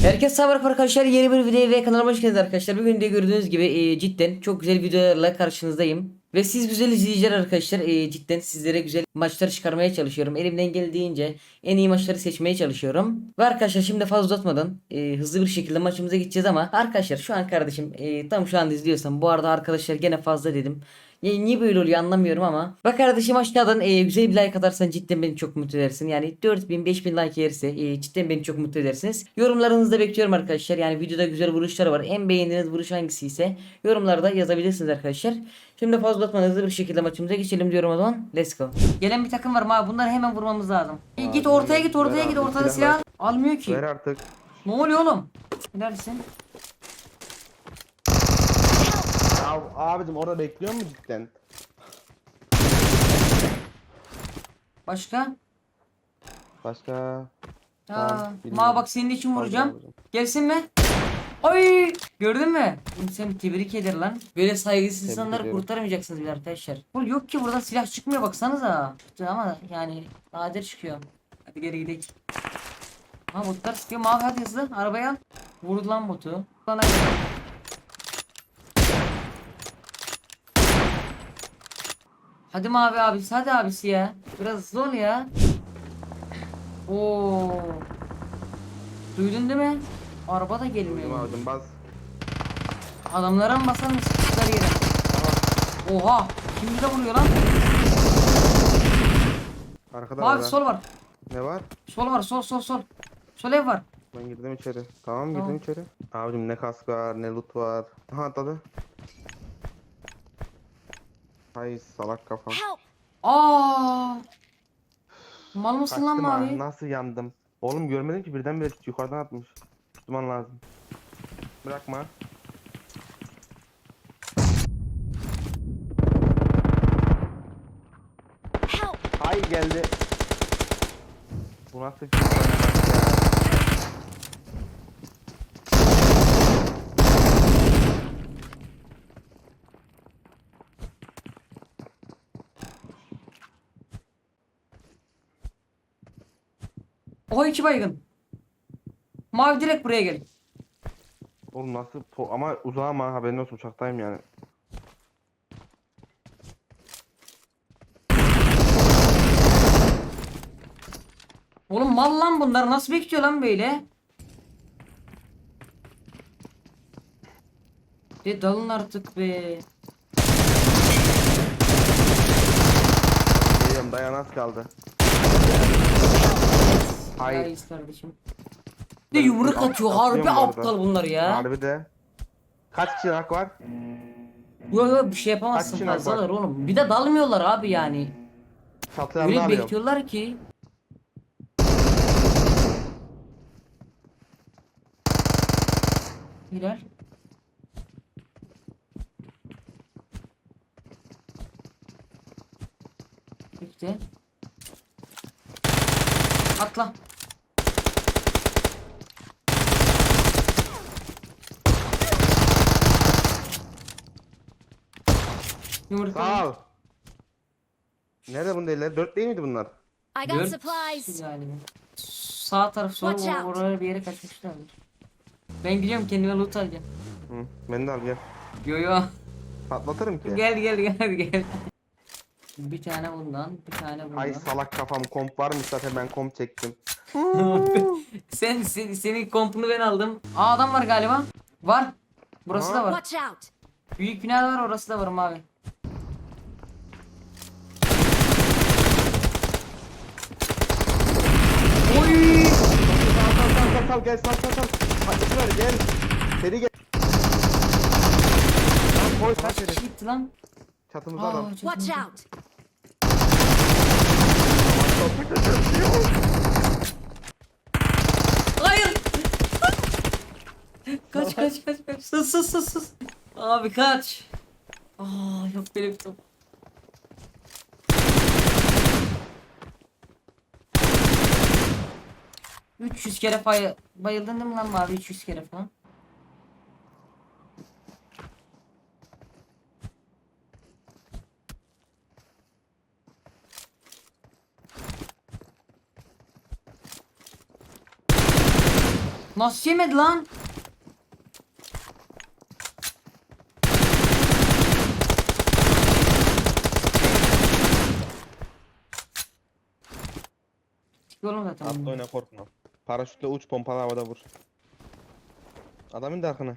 Herkes selam arkadaşlar yeni bir videoya ve kanalıma hoş geldiniz arkadaşlar. Bugün de gördüğünüz gibi e, cidden çok güzel videolarla karşınızdayım. Ve siz güzel izleyiciler arkadaşlar e, cidden sizlere güzel maçlar çıkarmaya çalışıyorum. Elimden geldiğince en iyi maçları seçmeye çalışıyorum. Ve arkadaşlar şimdi fazla uzatmadan e, hızlı bir şekilde maçımıza gideceğiz ama arkadaşlar şu an kardeşim e, tam şu an izliyorsam bu arada arkadaşlar gene fazla dedim. Ya, niye böyle oluyor anlamıyorum ama. Bak kardeşim aşağıdan e, güzel bir like atarsan cidden beni çok mutlu edersin. Yani 4000 5000 like yerse e, cidden beni çok mutlu edersiniz. Yorumlarınızı da bekliyorum arkadaşlar. Yani videoda güzel vuruşlar var. En beğendiğiniz vuruş hangisi ise yorumlarda yazabilirsiniz arkadaşlar. Şimdi fazla uzatmadan hızlı bir şekilde maçımıza geçelim diyorum o zaman. Let's go. Gelen bir takım var abi. Bunları hemen vurmamız lazım. E, git ortaya git ortaya git ortada silah silah. Almıyor ki. Ver artık. Ne oluyor oğlum? Neredesin? Ya abicim orada bekliyor mu cidden? Başka? Başka? Tamam, ma bak senin için vuracağım. Gelsin mi? Ay! Gördün mü? Sen tebrik eder lan. Böyle saygısız Tebrik insanları ediyorum. kurtaramayacaksınız bile arkadaşlar. Oğlum yok ki buradan silah çıkmıyor baksanıza. Çıktı ama yani nadir çıkıyor. Hadi geri gidelim. Ha botlar sıkıyor. Mavi hadi hızlı. Arabaya. Vurdu lan botu. Lan hadi. Hadi mavi abisi hadi abisi ya. Biraz ol ya. Oo. Duydun değil mi? Araba da Duydum gelmiyor. abicim bas. Adamlara mı basar mısın? Çıkar yere. Oha. Şimdi de vuruyor lan. Arkada Mavi var. sol var. Ne var? Sol var sol sol sol. Sol ev var. Ben girdim içeri. Tamam girdim Tamam. içeri. Abicim ne kask var ne loot var. Aha atladı. Hay salak kafam. Aa. Mal mısın lan Kaçtım ha, mavi? Nasıl yandım? Oğlum görmedim ki birden bire yukarıdan atmış. Tutman lazım. Bırakma. Hay geldi. Bu nasıl bir Oha iki baygın. Mavi direkt buraya gel. Oğlum nasıl po- ama uzağım ha haberin olsun uçaktayım yani. Oğlum mal lan bunlar nasıl bekliyor lan böyle? De dalın artık be. Geliyorum dayan az kaldı. Hay. Hayır kardeşim. De Ben yumruk at- atıyor. atlıyorum Harbi bu arada. aptal bunlar ya. Harbi de. Kaç kişi hak var? Yok yok bir şey yapamazsın Kaç şınav fazlalar oğlum. Bir de dalmıyorlar abi yani. Öyle bekliyorlar ki. Hilal. Bekle. Atla. Yumruk Sağ ol. Nerede bunun eller? Dört değil miydi bunlar? I got supplies. galiba. Sağ taraf sol Watch out. oraya bir yere kaçmışlardır. Ben gidiyorum kendime loot alacağım. Hı. Beni de al gel. Yo yo. Patlatırım ki. Gel gel gel gel. Bir tane bundan, bir tane bundan. Ay salak kafam komp varmış zaten ben komp çektim. sen, sen senin kompunu ben aldım. Aa adam var galiba. Var. Burası Aha. da var. Watch out! Büyük bina var orası da var mavi. Oy! Sal sal gel sal sal sal. Hadi şuraya gel. Seri gel. Lan koy kaç yere. Gitti lan. Çatımızda Aa, adam. Watch out! Hayır. kaç kaç kaç kaç. Sus sus sus sus. Abi kaç. Aa yok benim top. Üç yüz kere bay bayıldın değil mi lan mavi 300 kere falan? Nasıl yemedi lan? Çık oğlum zaten. Atla oyna korkma. Paraşütle uç pompalı havada vur. Adamın da arkana.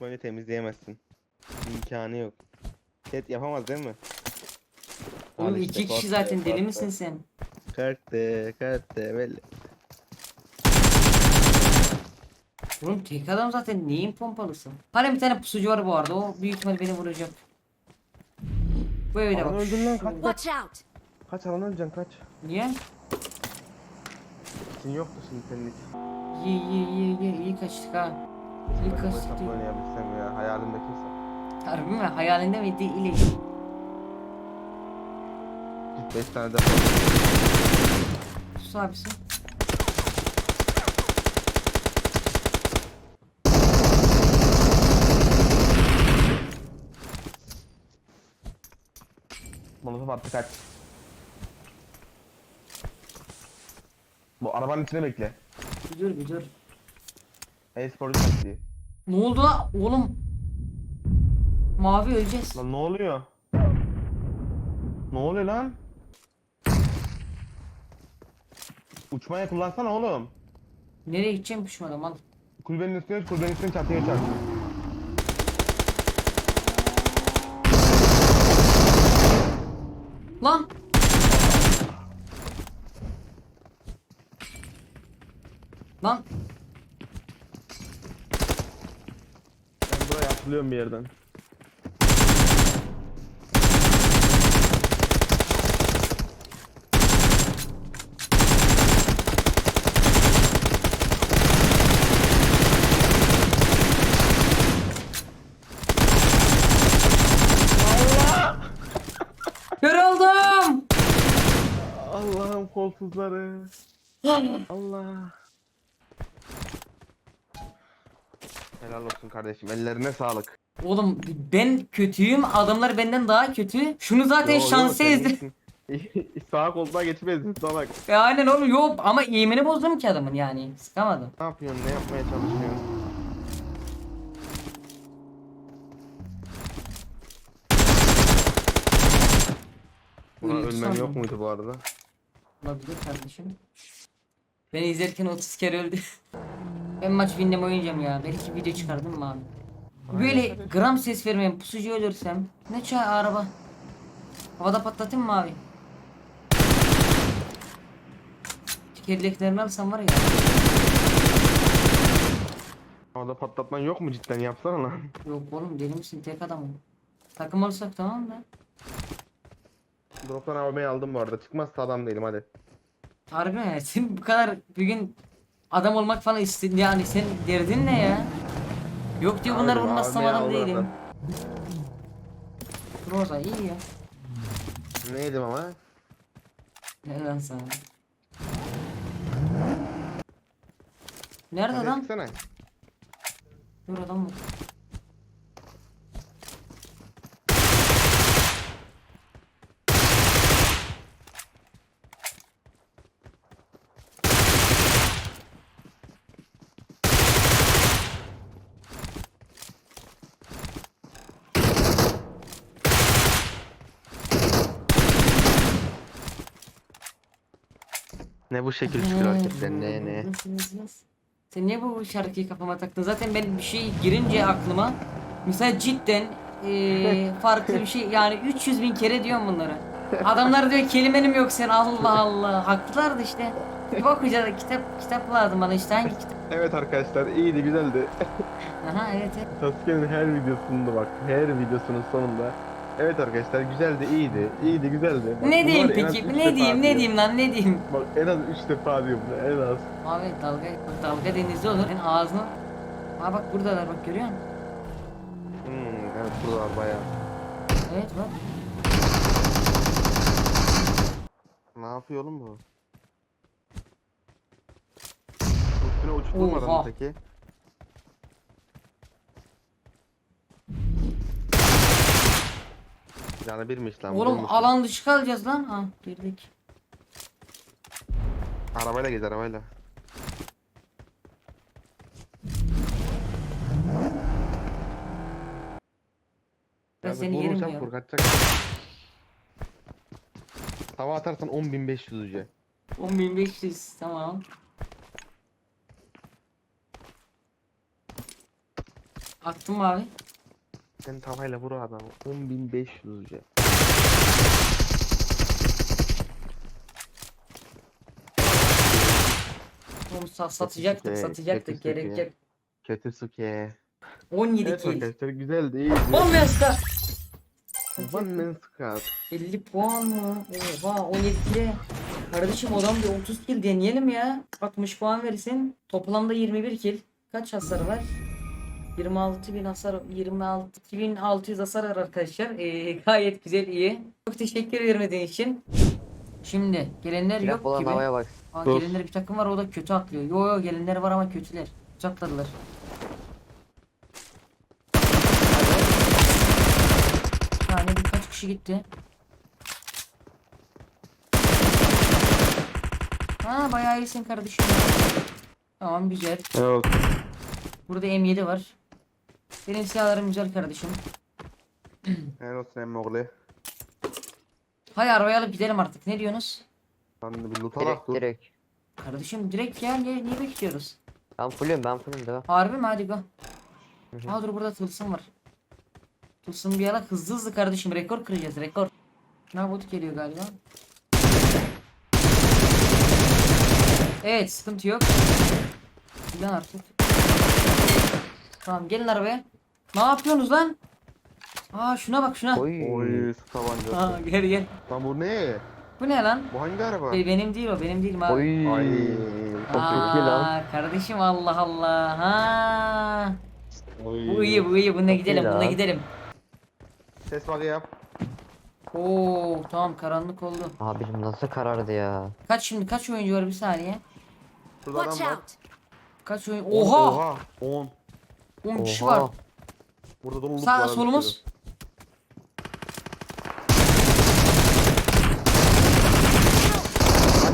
Böyle temizleyemezsin. İmkanı yok. Set yapamaz değil mi? Oğlum Al işte, iki kişi korkma, zaten deli misin sen? Karte, karte belli. Oğlum tek adam zaten neyin pompalısın? Hala bir tane pusucu var bu arada o büyük ihtimal beni vuracak. Bu evde Alan bak. öldün lan kaç. Watch out! Kaç alan öleceksin kaç. Niye? Sin yoktu şimdi senin hiç. İyi iyi iyi iyi iyi kaçtık ha. İyi Ben bu kaçtık. hesapla oynayabilsem ya hayalimdeki hesap. Harbi mi? Hayalinde miydi? İle. Git 5 tane de Sus abisi. Molotof attı kaç. Bu arabanın içine bekle. Bir dur bir dur. E-sporcu taktiği. Ne oldu la? Oğlum. Mavi öleceğiz. Lan ne oluyor? Ne oluyor lan? Uçmaya kullansana oğlum. Nereye gideceğim pişmadım al. Kulübenin üstüne kulübenin üstüne çatıya çarp. Lan. Lan. Ben buraya atılıyorum bir yerden. Allah'ım kolsuzları. Allah. Helal olsun kardeşim. Ellerine sağlık. Oğlum ben kötüyüm. Adamlar benden daha kötü. Şunu zaten sen ezdi. Sağ koltuğa geçmezdin salak. E, aynen oğlum yok ama eğimini bozdum ki adamın yani. Sıkamadım. Ne yapıyorsun? Ne yapmaya çalışıyorsun? Buna ölmem yok muydu bu arada? Olabilir kardeşim. Beni izlerken 30 kere öldü. ben maç winlem oynayacağım ya. Belki video çıkardım mı abi? Böyle gram ses vermeyen pusucu ölürsem ne çay araba. Havada patlatayım mı abi? Tekerleklerini alsam var ya. Havada patlatman yok mu cidden? Yapsana lan. Yok oğlum deli misin tek adamım. Takım olsak tamam da. Drop'tan AVM'yi aldım bu arada. Çıkmazsa adam değilim hadi. Harbi mi? Sen bu kadar bugün adam olmak falan istedin yani sen derdin ne ya? Yok diyor bunlar Abi, vurmazsam AVM'yi adam aldı değilim. Roza iyi ya. Neydim ama? Ne lan sana? Nerede Hadi adam? çıksana. Dur adam mı? Ne bu şekil şükür hareketler ne ne. Sen niye bu şarkıyı kafama taktın? Zaten ben bir şey girince aklıma mesela cidden eee, farklı bir şey yani 300 bin kere diyorum bunları. Adamlar diyor kelimenim yok sen Allah Allah. Haklılardı işte. Bir bakacağız kitap kitap lazım bana işte hangi kitap? Evet arkadaşlar iyiydi güzeldi. Aha evet evet. Sasuke'nin her videosunda bak her videosunun sonunda Evet arkadaşlar güzeldi iyiydi iyiydi güzeldi Bak, Ne diyeyim bunlar en az peki? Ne diyeyim? Ne diyor. diyeyim lan? Ne diyeyim? Bak en az 3 defa diyor bunu en az Abi dalga dalga denizde olur. Senin ağzını Ha bak buradalar bak görüyor musun? Hmm, evet burada var bayağı Evet bak. Ne yapıyor oğlum bu? Üstüne uçturmadan Oha. öteki Canı birmiş lan. Oğlum alan dışı kalacağız lan. Ha girdik. Arabayla gez arabayla. Ben Ya seni yerim ya. vur, kaçacak. Tava atarsan 10.500 ücret. 10500 tamam. Attım abi? Sen tavayla vur adamı. 10.500 ücret. Oğlum sa- satacaktık Kötü satacaktık kötü gerek yok. Kötü suke. 17 Evet kill. arkadaşlar güzeldi iyiydi. 10 meska. One man squad. 50 puan mı? Oha 17 kile. Kardeşim adam bir 30 kill deneyelim ya. 60 puan verirsin. Toplamda 21 kill. Kaç hasar var? 26 bin hasar 26 bin 600 hasar var arkadaşlar. Ee, gayet güzel iyi. Çok teşekkür ederim dediğin için. Şimdi gelenler Silah yok olan gibi. havaya bak. Aa, Dur. gelenler bir takım var o da kötü atlıyor. Yo yo gelenler var ama kötüler. Kötü atladılar. Yani birkaç kişi gitti. Ha bayağı iyisin kardeşim. Tamam güzel. Evet. Burada M7 var. Benim silahlarım güzel kardeşim. Helal olsun emmoğlu. Hay arabayı alıp gidelim artık. Ne diyorsunuz? De bir loot Direkt dur. direkt. Kardeşim direkt ya niye, niye bekliyoruz? Ben fullüm ben fullüm devam. Harbi mi hadi go. hı. Aa dur burada tılsım var. Tılsım bir ala hızlı hızlı kardeşim rekor kıracağız rekor. Ne bot geliyor galiba. Evet sıkıntı yok. Lan artık. Tamam gelin arabaya. Ne yapıyorsunuz lan? Aa şuna bak şuna. Oy. Oy su tabancası. Aa gel gel. Lan bu ne? Bu ne lan? Bu hangi araba? Be- benim değil o benim değilim abi. Oy. Ay. Çok iyi lan. Aa, kardeşim Allah Allah. Ha. Oy. Bu iyi bu iyi buna Çok gidelim lan. gidelim. Ses bak yap. Oo tamam karanlık oldu. Abim nasıl karardı ya. Kaç şimdi kaç oyuncu var bir saniye? Şurada Watch adam var. out! Kaç oyun? Oha! Oha. 10. 10 kişi Oha. Burada doluluk Sağ var. solumuz.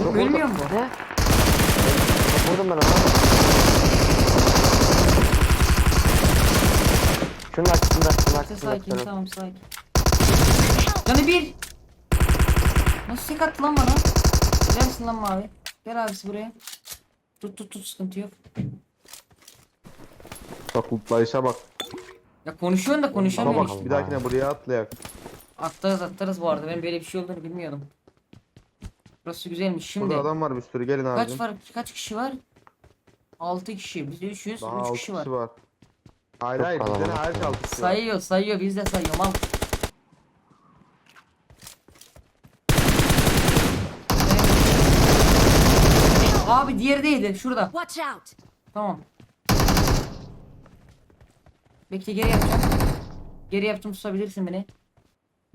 Yok, Ölmüyor mu? Ne? Vurdum ben ona. Şunun arkasında, şunun Sakin arkasında. sakin tamam sakin. Canı bir. Nasıl tek attı lan bana? Güzel misin lan mavi? Gel abisi buraya. Tut tut tut sıkıntı yok. Bak lootlayışa bak. Ya konuşuyorsun da Bana konuşamıyorsun bak işte. bir dahakine buraya atlayak. Atlarız atlarız bu arada ben böyle bir şey olduğunu bilmiyordum. Burası güzelmiş şimdi. Burada adam var bir sürü gelin Kaç abicim. var? Kaç kişi var? 6 kişi. Biz de 300, Daha 3 altı kişi var. var. Hayır Çok hayır bizden kalabalık hariç ya. altı kişi var. Sayıyor, sayıyor. Biz de sayıyorum. Al. Abi diğeri değildi. Şurada. Watch out! Tamam. Bekle geri yapacağım. Geri yaptım tutabilirsin beni.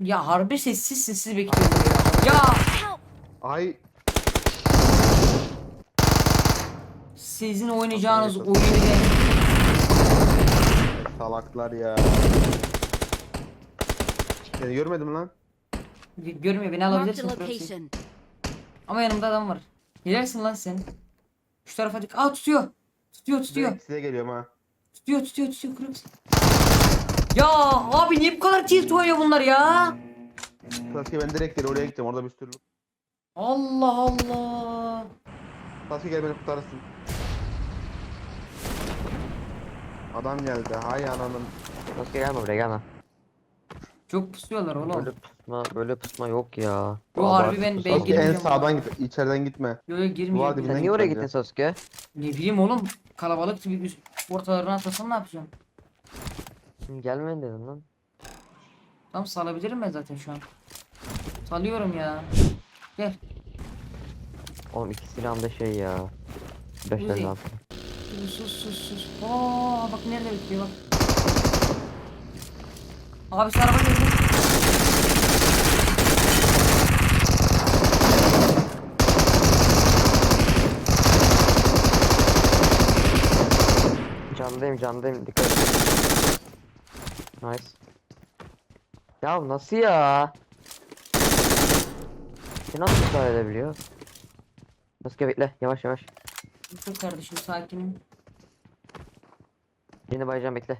Ya harbi sessiz sessiz bekliyorum ya. Ya! Ay sizin oynayacağınız oyunu ben salaklar ya. Seni görmedim lan. görmüyor beni Marked a alabilirsin. Location. Ama yanımda adam var. Gelersin lan sen. Şu tarafa dik. Aa tutuyor. Tutuyor tutuyor. Direkt size geliyorum ha. Tutuyor tutuyor tutuyor kırık. Ya abi niye bu kadar tilt oynuyor bunlar ya? Sasuke ben direkt gel oraya gideceğim orada bir sürü. Allah Allah. Sasuke gel beni kurtarırsın. Adam geldi. Hay ananın. Sasuke gelme buraya gelme. Çok pusuyorlar oğlum. Böyle pusma, böyle pusma yok ya. Yo harbi ben ben Sasuke en girmeyeceğim. sağdan git. içeriden gitme. Yo yo Duvar girmeyeceğim. Sen niye oraya gittin. Sasuke? Ne bileyim oğlum. Kalabalık gibi üst- ortalarına atlasam ne yapacağım? Şimdi gelmeyin dedim lan. Tam salabilirim ben zaten şu an. Salıyorum ya. Gel. Oğlum iki silahım da şey ya. Beş Uzi. elli altı. Sus sus sus. Aa bak nerede bekliyor bak. Abi şu araba geldi. Candayım candayım dikkat et. Nice. Ya nasıl ya? Ya nasıl ısrar edebiliyor? Nasıl bekle yavaş yavaş. Dur kardeşim sakinim. Yeni bayacağım bekle.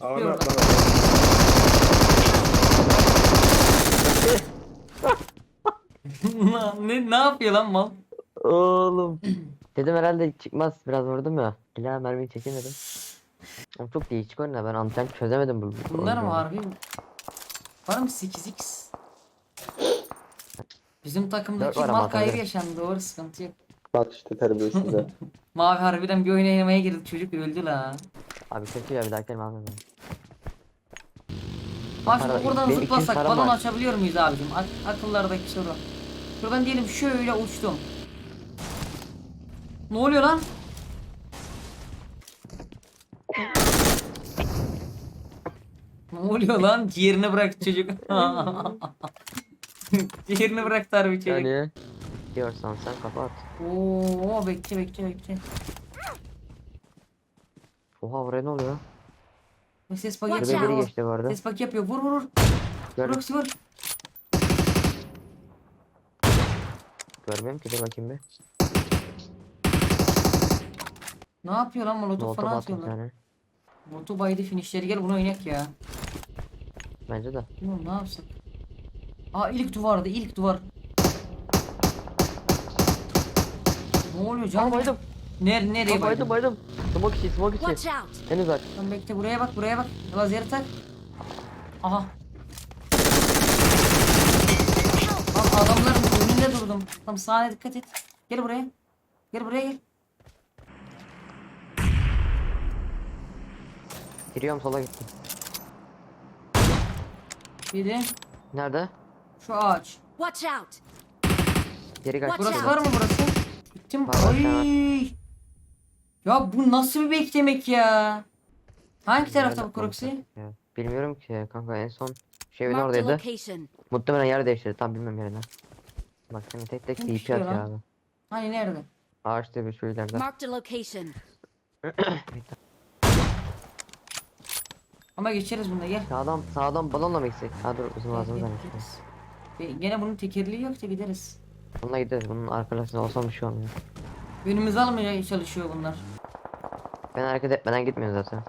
Abi Yok. atlama. Ne, ne yapıyor lan mal? Oğlum. Dedim herhalde çıkmaz biraz vurdum ya. İlla mermiyi çekemedim. Oğlum çok değişik oyunlar ben anten çözemedim bu. bu Bunlar mı harbi? Var mı 8x? Bizim takımdaki Dört var mal ama kaybı tabii. yaşandı doğru sıkıntı yok. Bak işte terbiyesizler. Mavi harbiden bir oyun oynamaya girdi çocuk öldü la. Abi kötü ya bir dahaki elime almayayım. Bak Para- buradan benim zıplasak param balon var. açabiliyor muyuz abicim? Ak akıllardaki soru. Şuradan diyelim şöyle uçtum. Ne oluyor lan? ne oluyor lan? Ciğerini bıraktı çocuk. Ciğerini bıraktı harbi çocuk. Yani diyorsan sen kapat. Oo bekle bekle bekle. Oha buraya ne oluyor? Ses bak yapıyor. Ses bak yapıyor. Vur vur vur. Gördüm. Roxy vur. Görmüyorum ki dur bakayım bir. Ne yapıyor lan molotof Molotov falan attım bir atıyorlar. tane. Molotov baydı finishleri gel bunu oynayak ya. Bence de. Bilmiyorum ne yapsak. Aa ilk duvarda ilk duvar. Ne oluyor Aa canım? baydım. Ner nereye Aa baydım baydın? baydım. Smoke içi smoke içi. Watch out! En uzak. Lan bekle buraya bak buraya bak. Lazeri tak. Aha. Lan adamların önünde durdum. Tam sağa dikkat et. Gel buraya. Gel buraya gel. Giriyorum sola gittim. Biri Nerede? şu ağaç. Watch out! Geri kaç. Watch Burası out. var mı burası? Gittim. Var, var, Ay. Ya bu nasıl bir beklemek ya? Hangi tarafta bu? Ya, Bilmiyorum ki kanka en son şey a oradaydı. Muhtemelen yer değiştirdi tam bilmem yerine. Bak seni tek tek DP pişiyor atıyor lan? abi. Hani nerede? Ağaçta bir şu ileride. Marked a location. Ama geçeriz bunda gel. Sağdan sağdan balonla mı gitsek? Ha dur uzun Gel, lazım gel, demiş. gideriz. Ve Gene bunun tekerliği yok da gideriz. Bununla gideriz. Bunun arkadaşında olsam bir şey olmuyor. Önümüzü almaya çalışıyor bunlar. Ben hareket etmeden gitmiyorum zaten.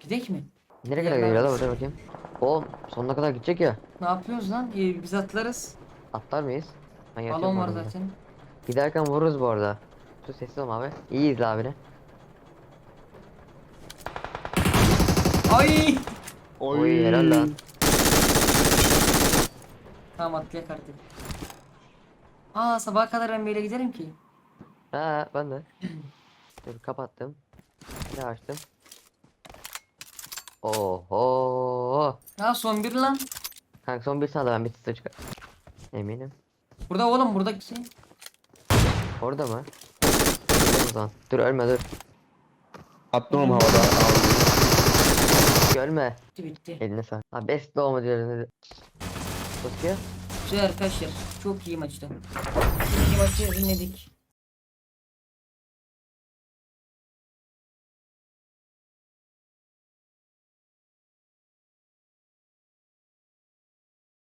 Gidek mi? Nereye kadar gidiyor lan dur bakayım. Oğlum sonuna kadar gidecek ya. Ne yapıyoruz lan? Ee, biz atlarız. Atlar mıyız? Ben yatıyorum Balon var orada. zaten. Giderken vururuz bu arada. Sus sessiz olma abi. İyi izle abini. Ay! Oy helal lan. Tamam atlayak artık. Aa sabaha kadar ben böyle giderim ki. Ha ben de. dur kapattım. Bir daha açtım. Oho. Ya son bir lan. Kanka son bir saniye ben bir site çıkar. Eminim. Burada oğlum buradaki şey. Orada mı? Zaman. Dur ölme dur. Attım oğlum havada. Ölme. Bitti bitti. Eline sağ. Ha best doğma diyoruz. Bakıyor. Güzel arkadaşlar. Çok iyi maçtı. Çok iyi maçı dinledik.